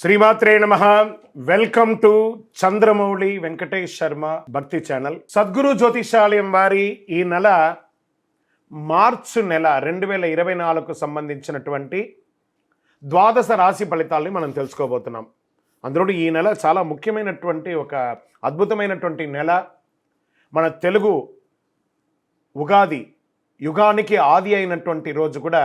శ్రీమాత్రే నమ. Welcome to Chandramouli Venkatesh Sharma Bhakti channel Sadguru జ్యోతిషాలయం వారి ఈ నెల మార్చు నెల రెండు వేల ఇరవై నాలుగుకు సంబంధించినటువంటి ద్వాదశ రాశి ఫలితాలని మనం తెలుసుకోబోతున్నాం. అందులో ఈ నెల చాలా ముఖ్యమైనటువంటి ఒక అద్భుతమైనటువంటి నెల. మన తెలుగు ఉగాది యుగానికి ఆది అయినటువంటి రోజు కూడా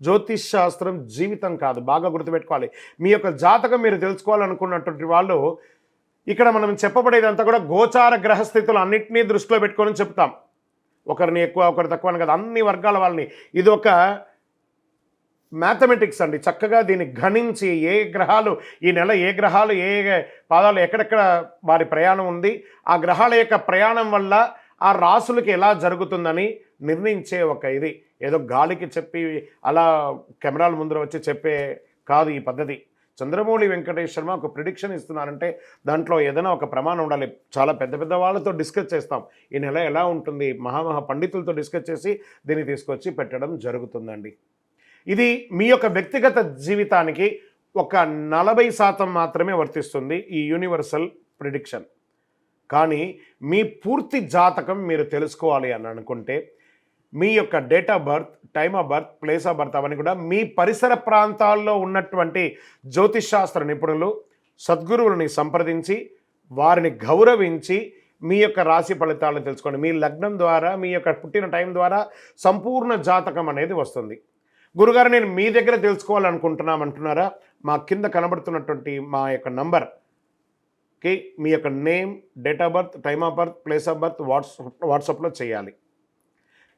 జ్యోతిష్ శాస్త్రం జీవితం కాదు. బాగా గుర్తుపెట్టుకోవాలి. మీ యొక్క జాతకం మీరు తెలుసుకోవాలనుకున్నటువంటి వాళ్ళు ఇక్కడ మనం చెప్పబడేదంతా కూడా గోచార గ్రహస్థితులు అన్నింటినీ దృష్టిలో పెట్టుకొని చెప్తాం. ఒకరిని ఎక్కువ ఒకరు తక్కువ అని కదా. అన్ని వర్గాల వాళ్ళని. ఇది ఒక మ్యాథమెటిక్స్ అండి. చక్కగా దీన్ని గణించి ఏ గ్రహాలు ఈ నెల ఏ గ్రహాలు ఏ పాదాలు ఎక్కడెక్కడ వారి ప్రయాణం ఉంది ఆ గ్రహాల యొక్క ప్రయాణం వల్ల ఆ రాసులకి ఎలా జరుగుతుందని నిర్ణయించే ఒక ఇది. ఏదో గాలికి చెప్పి అలా కెమెరాల ముందర వచ్చి చెప్పే కాదు ఈ పద్ధతి. చంద్రమౌళి వెంకటేష్ శర్మ ఒక ప్రిడిక్షన్ ఇస్తున్నారంటే దాంట్లో ఏదైనా ఒక ప్రమాణం ఉండాలి. చాలా పెద్ద పెద్ద వాళ్ళతో డిస్కస్ చేస్తాం. ఈ నెల ఎలా ఉంటుంది? మహామహా పండితులతో డిస్కస్ చేసి దీన్ని తీసుకొచ్చి పెట్టడం జరుగుతుందండి. ఇది మీ యొక్క వ్యక్తిగత జీవితానికి ఒక నలభై శాతం మాత్రమే వర్తిస్తుంది ఈ యూనివర్సల్ ప్రిడిక్షన్ కానీ మీ పూర్తి జాతకం మీరు తెలుసుకోవాలి అని అనుకుంటే మీ యొక్క date of birth time of birth place of birth అవన్నీ కూడా మీ పరిసర ప్రాంతాల్లో ఉన్నటువంటి జ్యోతిషాస్త్ర నిపుణులు సద్గురువులని సంప్రదించి వారిని గౌరవించి మీ యొక్క రాశి ఫలితాలను తెలుసుకోండి. మీ లగ్నం ద్వారా మీ యొక్క పుట్టిన టైం ద్వారా సంపూర్ణ జాతకం అనేది వస్తుంది. గురుగారు నేను మీ దగ్గర తెలుసుకోవాలనుకుంటున్నాం అంటున్నారా? మా కింద కనబడుతున్నటువంటి మా యొక్క నంబర్కి మీ యొక్క name date of birth time of birth place of birth WhatsApp వాట్సాప్లో చేయాలి.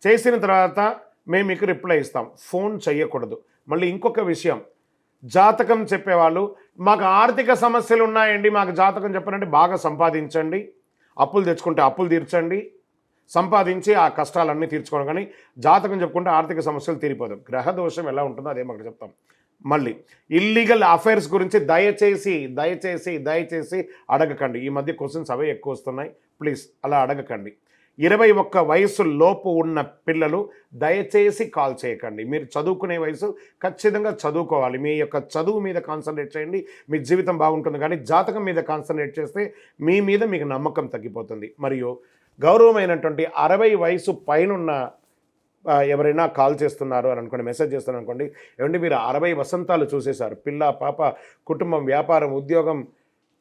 చేసిన తర్వాత మేము మీకు రిప్లై ఇస్తాం. ఫోన్ చేయకూడదు మళ్ళీ ఇంకొక విషయం. జాతకం చెప్పేవాళ్ళు మాకు ఆర్థిక సమస్యలు ఉన్నాయండి మాకు జాతకం చెప్పారంటే బాగా సంపాదించండి. అప్పులు తెచ్చుకుంటే అప్పులు తీర్చండి. సంపాదించి ఆ కష్టాలన్నీ తీర్చుకోవడం కానీ జాతకం చెప్పుకుంటే ఆర్థిక సమస్యలు తీరిపోదు. గ్రహ దోషం ఎలా ఉంటుందో అదే మాకు చెప్తాం. మళ్ళీ ఇల్లీగల్ అఫైర్స్ గురించి దయచేసి దయచేసి దయచేసి అడగకండి. ఈ మధ్య క్వశ్చన్స్ అవే ఎక్కువ వస్తున్నాయి. ప్లీజ్ అలా అడగకండి. ఇరవై ఒక్క వయసు లోపు ఉన్న పిల్లలు దయచేసి కాల్ చేయకండి. మీరు చదువుకునే వయసు ఖచ్చితంగా చదువుకోవాలి. మీ యొక్క చదువు మీద కాన్సన్ట్రేట్ చేయండి. మీ జీవితం బాగుంటుంది కానీ జాతకం మీద కాన్సన్ట్రేట్ చేస్తే మీ మీద మీకు నమ్మకం తగ్గిపోతుంది. మరియు గౌరవమైనటువంటి అరవై వయసు పైనున్న ఎవరైనా కాల్ చేస్తున్నారు అని అనుకోండి మెసేజ్ చేస్తున్నారు అనుకోండి ఏమంటే మీరు అరవై వసంతాలు చూసేశారు. పిల్ల పాప కుటుంబం వ్యాపారం ఉద్యోగం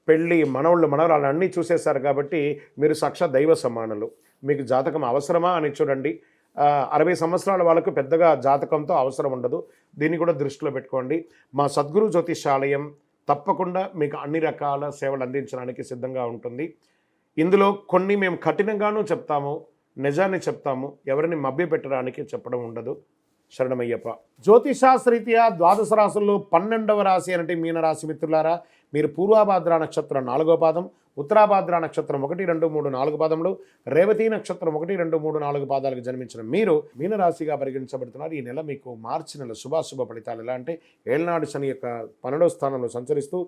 పెళ్ళి మనవళ్ళు మనవరాలు అన్నీ చూసేశారు కాబట్టి మీరు సాక్షాత్ దైవ సమానులు. మీకు జాతకం అవసరమా అని చూడండి. అరవై సంవత్సరాల వాళ్ళకు పెద్దగా జాతకంతో అవసరం ఉండదు. దీన్ని కూడా దృష్టిలో పెట్టుకోండి. మా సద్గురు జ్యోతిషాలయం తప్పకుండా మీకు అన్ని రకాల సేవలు అందించడానికి సిద్ధంగా ఉంటుంది. ఇందులో కొన్ని మేము కఠినంగానూ చెప్తాము నిజాన్ని చెప్తాము ఎవరిని మభ్యపెట్టడానికి చెప్పడం ఉండదు. శరణమయ్యప్ప. జ్యోతిషాస్త్రీత్యా ద్వాదశ రాశుల్లో పన్నెండవ రాశి అంటే మీనరాశి మిత్రులారా మీరు పూర్వాభాద్ర నక్షత్రం నాలుగో పాదం ఉత్తరాభాద్ర నక్షత్రం ఒకటి రెండు మూడు నాలుగు పాదములు రేవతి నక్షత్రం ఒకటి రెండు మూడు నాలుగు పాదాలకు జన్మించిన మీరు మీనరాశిగా పరిగణించబడుతున్నారు. ఈ నెల మీకు మార్చి నెల శుభాశుభ ఫలితాలు ఎలా అంటే ఏళ్నాడు శని యొక్క పన్నెండో స్థానంలో సంచరిస్తూ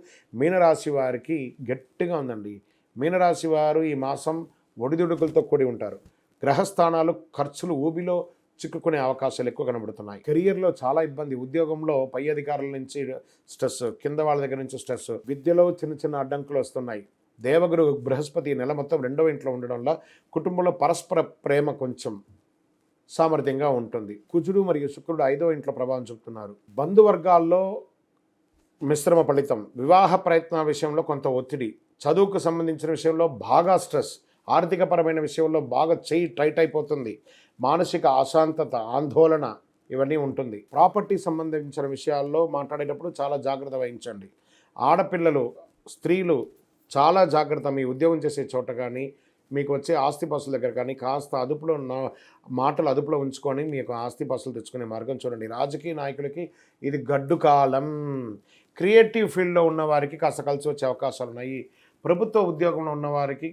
మీనరాశి వారికి గట్టిగా ఉందండి. మీనరాశి వారు ఈ మాసం ఒడిదుడుకులతో కూడి ఉంటారు. గ్రహస్థానాలు ఖర్చులు ఊబిలో చిక్కుకునే అవకాశాలు ఎక్కువ కనబడుతున్నాయి. కెరియర్లో చాలా ఇబ్బంది. ఉద్యోగంలో పై అధికారుల నుంచి స్ట్రెస్ కింద వాళ్ళ దగ్గర నుంచి స్ట్రెస్ విద్యలో చిన్న చిన్న అడ్డంకులు వస్తున్నాయి. దేవగురు బృహస్పతి నెల మొత్తం రెండవ ఇంట్లో ఉండడం వల్ల కుటుంబంలో పరస్పర ప్రేమ కొంచెం సామర్థ్యంగా ఉంటుంది. కుజుడు మరియు శుక్రుడు ఐదవ ఇంట్లో ప్రభావం చూపుతున్నారు. బంధువర్గాల్లో మిశ్రమ ఫలితం. వివాహ ప్రయత్న విషయంలో కొంత ఒత్తిడి. చదువుకు సంబంధించిన విషయంలో బాగా స్ట్రెస్. ఆర్థికపరమైన విషయంలో బాగా చేయి టైట్ అయిపోతుంది. మానసిక అశాంతత ఆందోళన ఇవన్నీ ఉంటుంది. ప్రాపర్టీ సంబంధించిన విషయాల్లో మాట్లాడేటప్పుడు చాలా జాగ్రత్త వహించండి. ఆడపిల్లలు స్త్రీలు చాలా జాగ్రత్త మీ ఉద్యోగం చేసే చోట కానీ మీకు వచ్చే ఆస్తిపాస్తుల దగ్గర కానీ కాస్త అదుపులో ఉన్న మాటలు అదుపులో ఉంచుకొని మీకు ఆస్తిపాస్తులు తెచ్చుకునే మార్గం చూడండి. రాజకీయ నాయకులకి ఇది గడ్డు కాలం. క్రియేటివ్ ఫీల్డ్లో ఉన్న వారికి కాస్త కలిసి వచ్చే అవకాశాలు ఉన్నాయి. ప్రభుత్వ ఉద్యోగంలో ఉన్నవారికి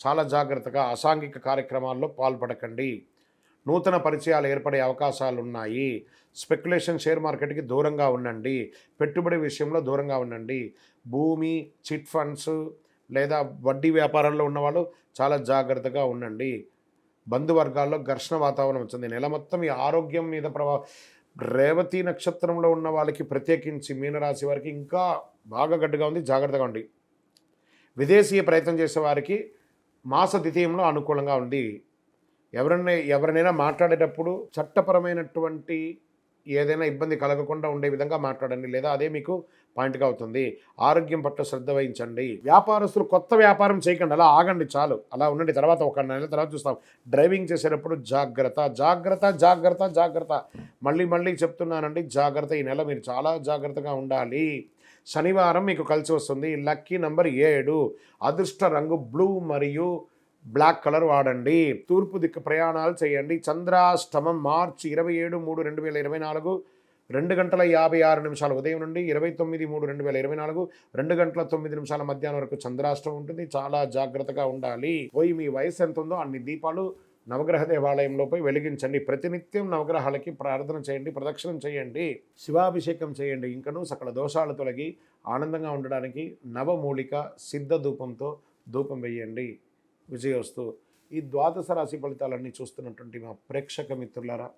చాలా జాగ్రత్తగా అసాంఘిక కార్యక్రమాల్లో పాల్పడకండి. నూతన పరిచయాలు ఏర్పడే అవకాశాలు ఉన్నాయి స్పెక్యులేషన్ షేర్ మార్కెట్కి దూరంగా ఉండండి. పెట్టుబడి విషయంలో దూరంగా ఉండండి. భూమి చిట్ ఫండ్స్ లేదా వడ్డీ వ్యాపారాల్లో ఉన్నవాళ్ళు చాలా జాగ్రత్తగా ఉండండి. బంధువర్గాల్లో ఘర్షణ వాతావరణం వచ్చింది. నెల మొత్తం ఈ ఆరోగ్యం మీద ప్రభావం. రేవతి నక్షత్రంలో ఉన్న వాళ్ళకి ప్రత్యేకించి మీనరాశి వారికి ఇంకా బాగా గడ్డగా ఉంది. జాగ్రత్తగా ఉండి. విదేశీయ ప్రయత్నం చేసే వారికి మాస ద్వితీయంలో అనుకూలంగా ఉంది ఎవరైనా ఎవరినైనా మాట్లాడేటప్పుడు చట్టపరమైనటువంటి ఏదైనా ఇబ్బంది కలగకుండా ఉండే విధంగా మాట్లాడండి లేదా అదే మీకు పాయింట్గా అవుతుంది. ఆరోగ్యం పట్ల శ్రద్ధ వహించండి. వ్యాపారస్తులు కొత్త వ్యాపారం చేయకండి. అలా ఆగండి చాలు. అలా ఉండండి. తర్వాత ఒక నెల తర్వాత చూస్తాం. డ్రైవింగ్ చేసేటప్పుడు జాగ్రత్త జాగ్రత్త జాగ్రత్త జాగ్రత్త. మళ్ళీ మళ్ళీ చెప్తున్నానండి జాగ్రత్త. ఈ నెల మీరు చాలా జాగ్రత్తగా ఉండాలి. శనివారం మీకు కలిసి వస్తుంది. లక్కీ నంబర్ ఏడు. అదృష్ట రంగు బ్లూ మరియు బ్లాక్ కలర్ వాడండి. తూర్పు దిక్కు ప్రయాణాలు చేయండి. చంద్రాష్టమం మార్చి ఇరవై ఏడు మూడు రెండు వేల ఇరవై నాలుగు. రెండు గంటల యాభై ఆరు నిమిషాల ఉదయం నుండి ఇరవై తొమ్మిది మూడు రెండు వేల ఇరవై నాలుగు. రెండు గంటల తొమ్మిది నిమిషాల మధ్యాహ్నం వరకు చంద్రాష్టమం ఉంటుంది. చాలా జాగ్రత్తగా ఉండాలి. పోయి మీ వయసు ఎంత ఉందో అన్ని దీపాలు నవగ్రహ దేవాలయంలో పోయి వెలిగించండి. ప్రతినిత్యం నవగ్రహాలకి ప్రార్థన చేయండి ప్రదక్షిణం చేయండి శివాభిషేకం చేయండి. ఇంకను సకల దోషాలు తొలగి ఆనందంగా ఉండడానికి నవమూలిక సిద్ధ ధూపంతో ధూపం వేయండి. విజయోస్తు ఈ ద్వాదశ రాశి ఫలితాలన్నీ చూస్తున్నటువంటి మా ప్రేక్షక మిత్రులారా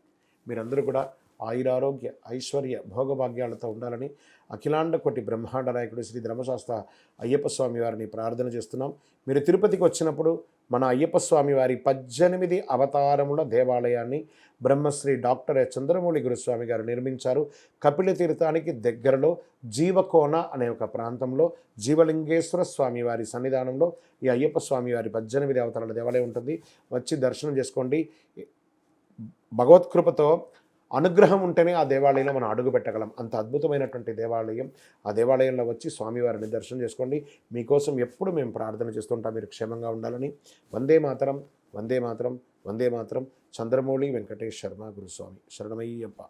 మీరందరూ కూడా ఆయురారోగ్య ఐశ్వర్య భోగభాగ్యాలతో ఉండాలని అఖిలాండ కోటి బ్రహ్మాండ నాయకుడు శ్రీ ధర్మశాస్త్ర అయ్యప్ప స్వామి వారిని ప్రార్థన చేస్తున్నాం. మీరు తిరుపతికి వచ్చినప్పుడు మన అయ్యప్ప స్వామి వారి పద్దెనిమిది అవతారముల దేవాలయాన్ని బ్రహ్మశ్రీ డాక్టర్ చంద్రమౌళి గురుస్వామి గారు నిర్మించారు. కపిల తీర్థానికి దగ్గరలో జీవకోన అనే ఒక ప్రాంతంలో జీవలింగేశ్వర స్వామి వారి సన్నిధానంలో ఈ అయ్యప్ప స్వామి వారి పద్దెనిమిది అవతారాల దేవాలయం ఉంటుంది. వచ్చి దర్శనం చేసుకోండి. భగవత్కృపతో అనుగ్రహం ఉంటేనే ఆ దేవాలయంలో మనం అడుగు పెట్టగలం. అంత అద్భుతమైనటువంటి దేవాలయం. ఆ దేవాలయంలో వచ్చి స్వామివారిని దర్శనం చేసుకోండి. మీకోసం ఎప్పుడు మేము ప్రార్థన చేస్తుంటాం. మీరు క్షేమంగా ఉండాలని. వందే మాతరం వందే మాతరం వందే మాతరం. చంద్రమౌళి వెంకటేష్ శర్మ గురుస్వామి. శరణమయ్యప్ప.